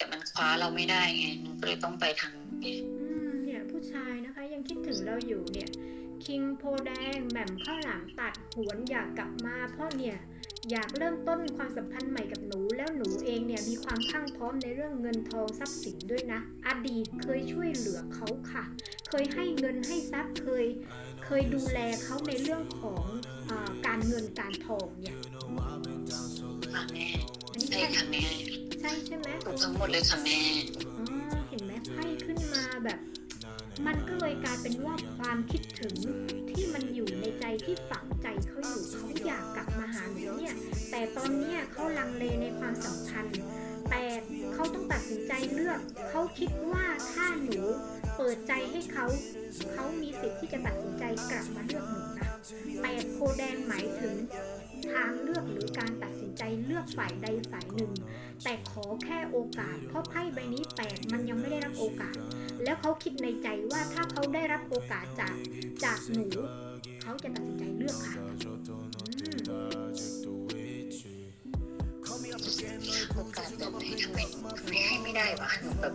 แต่มันคว้าเราไม่ได้ไงหนูก็เลยต้องไปทางนี้อืมเนี่ยผู้ชายนะคะยังคิดถึงเราอยู่เนี่ย คิงโพแดงแหม่มข้าวหลามตัดหวนอยากกลับมาเพราะเนี่ยอยากเริ่มต้นความสัมพันธ์ใหม่กับหนูแล้วหนูเองเนี่ยมีความพรั่งพร้อมในเรื่องเงินทองทรัพย์สินด้วยนะ อดีตเคยช่วยเหลือเขาค่ะ เคยให้เงินให้ทรัพย์เคย เคยดูแลเขาในเรื่องของอาการเงินการทองเนี่ยค่ะแม่อันนี้ใช่ใช่ค่ะแม่ ใช่ใช่ไหมถูกทั้งหมดเลยค่ะแม่อ๋อเห็นไหมไพ่ขึ้นมาแบบ มันก็เลยกลายเป็นว่าความคิดถึงที่มันอยู่ในใจที่ฝังใจเขาอยู่เขาอยากกลับมาหาหนูเนี่ย แต่ตอนเนี้ยเขาลังเลในความสัมพันธ์แต่เขาต้องตัดสินใจเลือก เขาคิดว่าถ้าหนูเปิดใจให้เขา เขามีสิทธิ์ที่จะตัดสินใจกลับมาเลือกหนูนะแต่โคแดงหมายถึงทางเลือกหรือการตัดสินใจ เลือกฝ่ายใดฝ่ายหนึ่ง แต่ขอแค่โอกาส เพราะไพ่ใบนี้แปดมันยังไม่ได้รับโอกาส แล้วเขาคิดในใจว่าถ้าเขาได้รับโอกาสจากจากหนูเขาจะตัดสินใจเลือกค่ะโอกาสแบบนทำไมทำไมให้ไม่ได้วะหนูแบบ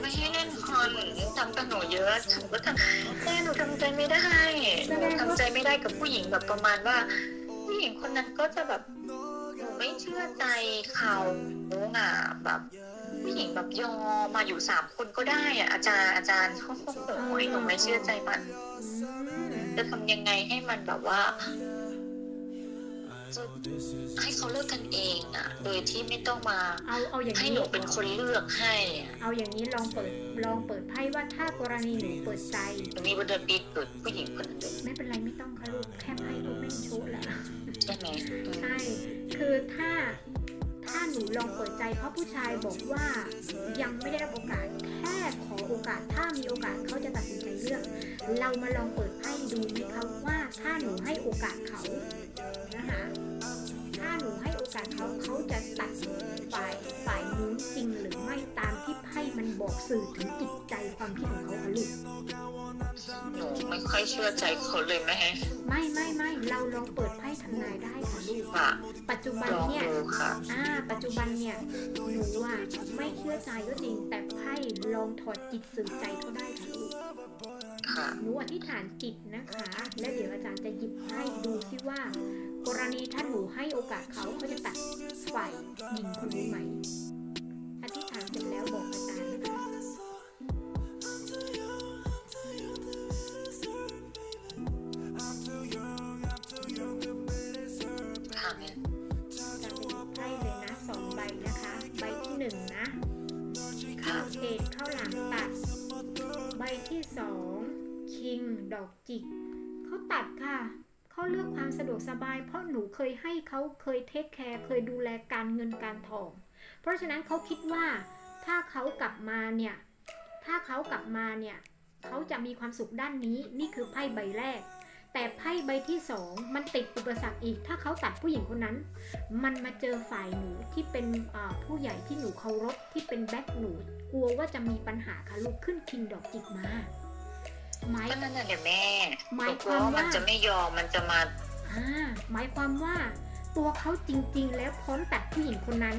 ไม่ให้เล่นคอนทำกับหนูเยอะหนูก็ทำแต่หนูทำใจไม่ได้หนูทำใจไม่ได้กับผู้หญิงแบบประมาณว่า ผู้หญิงคนนั้นก็จะแบบหนูไม่เชื่อใจเขาอะแบบผู้หญิงแบบยอมาอยู่สามคนก็ได้อะอาจารย์อาจารย์โอ้โหหนูไม่เชื่อใจมัน จะทำยังไงให้มันแบบว่า จะให้เขาเลือกกันเองอะโดยที่ไม่ต้องมาเอาเอาอย่างให้นี้หนูเป็นคนเลือกให้อะเอาอย่างนี้ลองเปิดลองเปิดไพ่ว่าถ้ากรณีหนูเปิดใจหนูมีวันเดือนปีเกิดผู้หญิงคนหนึ่งไม่เป็นไรไม่ต้องค่ะลูกแค่ไพ่ก็แม่นโชว์แล้วใช่ไหมอืมใช่คือถ้าถ้าหนูลองเปิดใจเพราะผู้ชายบอกว่ายังไม่ได้รับโอกาสแค่ขอโอกาสถ้ามีโอกาสเขาจะตัดสินใจเลือก เรามาลองเปิดไพ่ดูไหมคะว่าถ้าหนูให้โอกาสเขา จะตัดฝ่ายฝ่ายนู้นจริงหรือไม่ตามที่ไพ่มันบอกสื่อถึงจิตใจความคิดของเขาค่ะลูกหนูไม่ค่อยเชื่อใจเขาเลยแม่ไม่ไม่ไม่เราลองเปิดไพ่ทำนายได้ค่ะลูกค่ะปัจจุบันลองเนี่ยดูค่ะอ่า ปัจจุบันเนี่ยหนูอะไม่เชื่อใจก็จริง แต่ไพ่ลองถอดจิตสื่อใจเขาได้ค่ะลูกค่ะหนูอธิษฐานจิตนะคะ และเดี๋ยวอาจารย์จะหยิบไพ่ดูซิว่า กรณีถ้าหนูให้โอกาสเขาเขาจะตัดฝ่ายหญิงคนนี้ไหมอธิษฐานเสร็จแล้วบอกอาจารย์นะคะค่ะแม่จารย์จะหยิบไพ่เลยนะสองใบนะคะ ใบที่หนึ่งนะค่ะเอกข้าวหลามตัด ใบที่สองคิงดอกจิกเขาตัดค่ะ เขาเลือกความสะดวกสบาย เพราะหนูเคยให้เขาเคยเทคแคร์เคยดูแลการเงินการทอง เพราะฉะนั้นเขาคิดว่าถ้าเขากลับมาเนี่ย ถ้าเขากลับมาเนี่ย เขาจะมีความสุขด้านนี้ นี่คือไพ่ใบแรก แต่ไพ่ใบที่สองมันติดอุปสรรคอีก ถ้าเขาตัดผู้หญิงคนนั้น มันมาเจอฝ่ายหนูที่เป็นผู้ใหญ่ที่หนูเคารพที่เป็นแบ็คหนู กลัวว่าจะมีปัญหาค่ะลูกขึ้นคิงดอกจิกมา หมายก็นั่นน่ะเนี่ยแม่หหมายนูกคลัววามว่ามันว่าจะไม่ยอมมันจะมาอ่าหมายความว่า ตัวเขาจริง ๆ แล้วพร้อมตัดผู้หญิงคนนั้น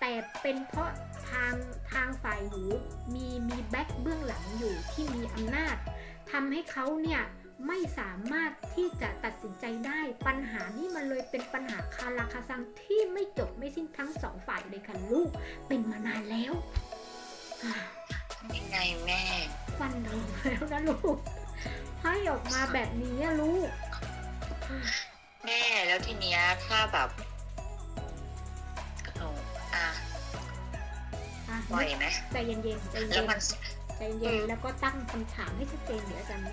แต่เป็นเพราะทางทางฝ่ายหนูมีมีแบ็คเบื้องหลังอยู่ที่มีอำนาจทำให้เขาเนี่ยไม่สามารถที่จะตัดสินใจได้ปัญหานี้มันเลยเป็นปัญหาคาราคาซังที่ไม่จบไม่สิ้นทั้งสองฝ่ายเลยค่ะลูก เป็นมานานแล้วอ่ายังไงแม่ ฟันธงแล้วนะลูกให้ออกมาแบบนี้อะลูก แม่แล้วทีเนี้ยถ้าแบบหนูอะอะปล่อยไหมใจเย็นๆใจแล้เย็วนมันใจเย็นแล้วก็ตั้งคำถามให้ชัดเจนเดี๋ยวอาจารย์ไม่